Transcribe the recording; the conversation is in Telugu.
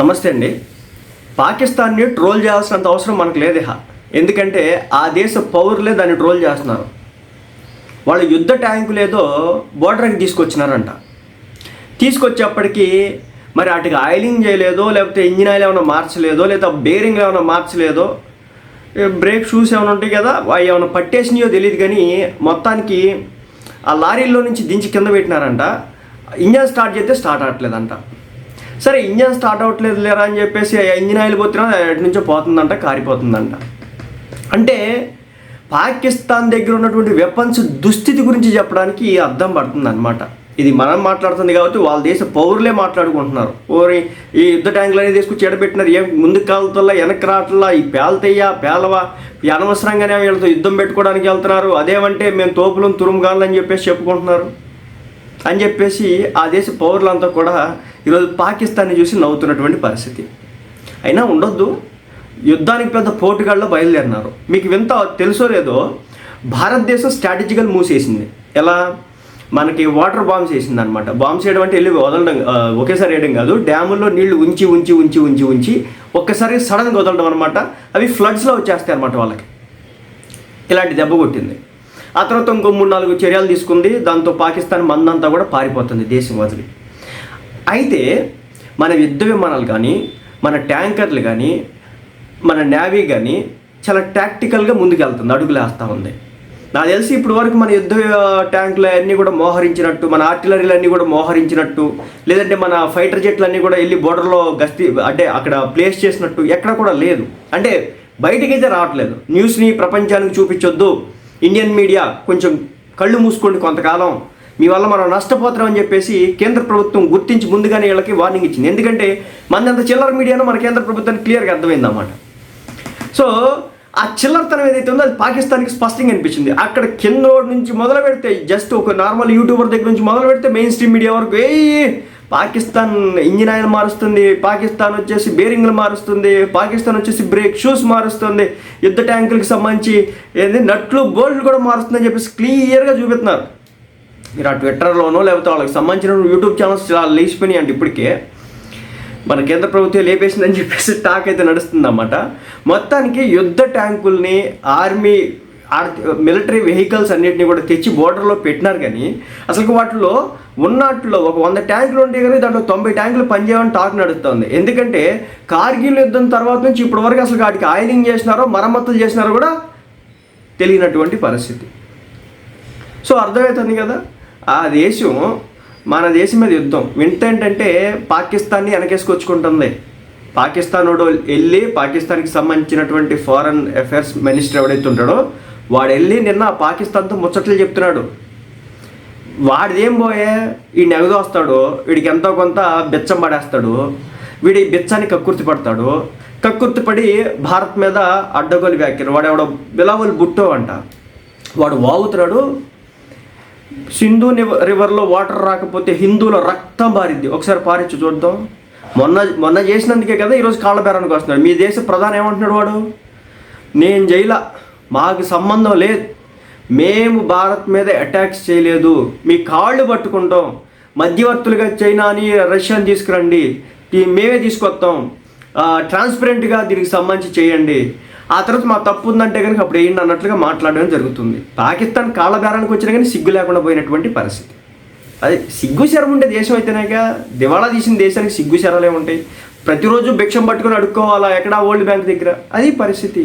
నమస్తే అండి. పాకిస్తాన్ని ట్రోల్ చేయాల్సినంత అవసరం మనకు లేదేహ ఎందుకంటే ఆ దేశ పౌరులే దాన్ని ట్రోల్ చేస్తున్నారు. వాళ్ళ యుద్ధ ట్యాంకులు ఏదో బోర్డర్కి తీసుకొచ్చినారంట. తీసుకొచ్చేప్పటికీ మరి వాటికి ఆయిలింగ్ చేయలేదో లేకపోతే ఇంజిన్ ఆయిల్ ఏమైనా మార్చలేదో లేదా బేరింగ్ ఏమైనా మార్చలేదో బ్రేక్ షూస్ ఏమైనా ఉంటాయి కదా అవి ఏమైనా పట్టేసినాయో తెలియదు కానీ మొత్తానికి ఆ లారీల్లో నుంచి దించి కింద పెట్టినారంట. ఇంజన్ స్టార్ట్ చేస్తే స్టార్ట్ అవ్వట్లేదంట. సరే ఇంజన్ స్టార్ట్ అవ్వట్లేదు లేరా అని చెప్పేసి ఇంజిన్ ఆయిల్ పోతున్నా ఎటు నుంచో పోతుందంట కారిపోతుందంట. అంటే పాకిస్తాన్ దగ్గర ఉన్నటువంటి వెపన్స్ దుస్థితి గురించి చెప్పడానికి ఈ అర్థం పడుతుంది అనమాట ఇది మనం మాట్లాడుతుంది కాబట్టి వాళ్ళ దేశ పౌరులే మాట్లాడుకుంటున్నారు. ఓరి ఈ యుద్ధ ట్యాంకులు అనేది తీసుకొచ్చి ఎడబెట్టినారు. ఏం ముందు కాలుతుల్లా వెనక రావట్లా ఈ పేలతయ్యా పేలవా ఈ అనవసరంగానే వీళ్ళతో యుద్ధం పెట్టుకోవడానికి వెళ్తున్నారు. అదేమంటే మేము తోపులను తురుముగాలని చెప్పేసి చెప్పుకుంటున్నారు. అని చెప్పేసి ఆ దేశ పౌరులంతా కూడా ఈరోజు పాకిస్తాన్ని చూసి నవ్వుతున్నటువంటి పరిస్థితి. అయినా ఉండొద్దు. యుద్ధానికి పెద్ద పోటుగాళ్ళలో బయలుదేరినారు. మీకు వింత తెలుసో లేదో భారతదేశం స్ట్రాటజికల్ మూవ్స్ వేసింది ఎలా? మనకి వాటర్ బాంబ్స్ వేసింది అనమాట బాంబ్స్ వేయడం అంటే వెళ్ళి వదలడం ఒకేసారి వేయడం కాదు డ్యాముల్లో నీళ్ళు ఉంచి ఉంచి ఉంచి ఉంచి ఉంచి ఒక్కసారి సడన్గా వదలడం అనమాట అవి ఫ్లడ్స్లో వచ్చేస్తాయి అనమాట వాళ్ళకి. ఇలాంటి దెబ్బ కొట్టింది. ఆ తర్వాత మూడు నాలుగు చర్యలు తీసుకుంది. దాంతో పాకిస్తాన్ మందంతా కూడా పారిపోతుంది దేశం వదిలి. అయితే మన యుద్ధ విమానాలు కానీ మన ట్యాంకర్లు కానీ మన నేవీ కానీ చాలా టాక్టికల్గా ముందుకెళ్తుంది. అడుగులేస్తూ ఉంది. నాకు తెలిసి ఇప్పుడు వరకు మన యుద్ధ ట్యాంకులు అన్నీ కూడా మోహరించినట్టు మన ఆర్టిలరీలు అన్నీ కూడా మోహరించినట్టు లేదంటే మన ఫైటర్ జెట్లు అన్నీ కూడా వెళ్ళి బోర్డర్లో గస్తీ అంటే అక్కడ ప్లేస్ చేసినట్టు ఎక్కడ కూడా లేదు. అంటే బయటకైతే రావట్లేదు. న్యూస్ని ప్రపంచానికి చూపించొద్దు. ఇండియన్ మీడియా కొంచెం కళ్ళు మూసుకోండి కొంతకాలం. మీ వల్ల మనం నష్టపోతున్నాం చెప్పేసి కేంద్ర ప్రభుత్వం గుర్తించి ముందుగానే వీళ్ళకి వార్నింగ్ ఇచ్చింది. ఎందుకంటే మందంత చిల్లర మీడియాను మన కేంద్ర ప్రభుత్వానికి క్లియర్గా అర్థమైందన్నమాట. సో ఆ చిల్లరతనం ఏదైతే ఉందో అది పాకిస్తాన్కి స్పష్టంగా అనిపించింది అక్కడ కింద నుంచి మొదలు పెడితే జస్ట్ ఒక నార్మల్ యూట్యూబర్ దగ్గర నుంచి మొదలు పెడితే మెయిన్ స్ట్రీమ్ మీడియా వరకు ఏ పాకిస్తాన్ ఇంజిన్ ఆయిల్ మారుస్తుంది పాకిస్తాన్ వచ్చేసి బేరింగ్లు మారుస్తుంది పాకిస్తాన్ వచ్చేసి బ్రేక్ షూస్ మారుస్తుంది యుద్ధ ట్యాంకులకు సంబంధించి ఏంది నట్లు బోల్ట్లు కూడా మారుస్తుందని చెప్పేసి క్లియర్గా చూపిస్తున్నారు. మీరు ఆ ట్విట్టర్లోనో లేకపోతే వాళ్ళకి సంబంధించిన యూట్యూబ్ ఛానల్స్ చాలా లేచిపోయినాయి అండి ఇప్పటికే మన కేంద్ర ప్రభుత్వం లేపేసిందని చెప్పేసి టాక్ అయితే నడుస్తుందన్నమాట. మొత్తానికి యుద్ధ ట్యాంకుల్ని ఆర్మీ మిలిటరీ వెహికల్స్ అన్నింటినీ కూడా తెచ్చి బోర్డర్లో పెట్టినారు కానీ అసలు వాటిలో ఉన్నట్లో ఒక వంద ట్యాంకులు ఉంటే కానీ దాంట్లో తొంభై ట్యాంకులు పనిచేయమని టాక్ నడుస్తుంది. ఎందుకంటే కార్గిల్ యుద్ధం తర్వాత నుంచి ఇప్పటి వరకు అసలు వాటికి ఆయిలింగ్ చేసినారో మరమ్మతులు చేసినారో కూడా తెలియనటువంటి పరిస్థితి. సో అర్థమవుతుంది కదా? ఆ దేశం మన దేశం మీద యుద్ధం. వింత ఏంటంటే పాకిస్తాన్ని వెనకేసుకొచ్చుకుంటుంది. పాకిస్తాన్ వాడు వెళ్ళి పాకిస్తాన్కి సంబంధించినటువంటి ఫారెన్ అఫైర్స్ మినిస్టర్ ఎవడైతే ఉంటాడో వాడు వెళ్ళి నిన్న పాకిస్తాన్తో ముచ్చట్లు చెప్తున్నాడు. వాడిదేం పోయే ఈ నెగదోస్తాడు వీడికి ఎంతో కొంత బిచ్చం పడేస్తాడు వీడి బిచ్చాన్ని కక్కుర్తి పడతాడు. కక్కుర్తి పడి భారత్ మీద అడ్డగోలు వ్యాఖ్యలు. వాడు ఎవడో బిలావల్ బుట్టో అంట. వాడు వాగుతున్నాడు. సింధు నివ- రివర్లో వాటర్ రాకపోతే హిందువుల రక్తం పారిద్ది. ఒకసారి పారించు చూద్దాం. మొన్న మొన్న చేసినందుకే కదా ఈరోజు కాళ్ళ బేరానికి వస్తున్నాడు. మీ దేశ ప్రధాని ఏమంటున్నాడు వాడు? నేను జైలా మాకు సంబంధం లేదు. మేము భారత్ మీద అటాక్స్ చేయలేదు. మీ కాళ్ళు పట్టుకుంటాం. మధ్యవర్తులుగా చైనాని రష్యాని తీసుకురండి. మేమే తీసుకొస్తాం. ట్రాన్స్పరెంట్గా దీనికి సంబంధించి చేయండి. ఆ తర్వాత మా తప్పు ఉందంటే కనుక అప్పుడు ఏంటి అన్నట్లుగా మాట్లాడడం జరుగుతుంది. పాకిస్తాన్ కాళ్ళబేరానికి వచ్చినా కానీ సిగ్గు లేకుండా పోయినటువంటి పరిస్థితి. అది సిగ్గు శరం ఉండే దేశం అయితేనేగా దివాళా తీసిన దేశానికి సిగ్గు శరాలే ఉంటాయి. ప్రతిరోజు భిక్షం పట్టుకొని అడుక్కోవాలా? ఎక్కడా వరల్డ్ బ్యాంక్ దగ్గర? అది పరిస్థితి.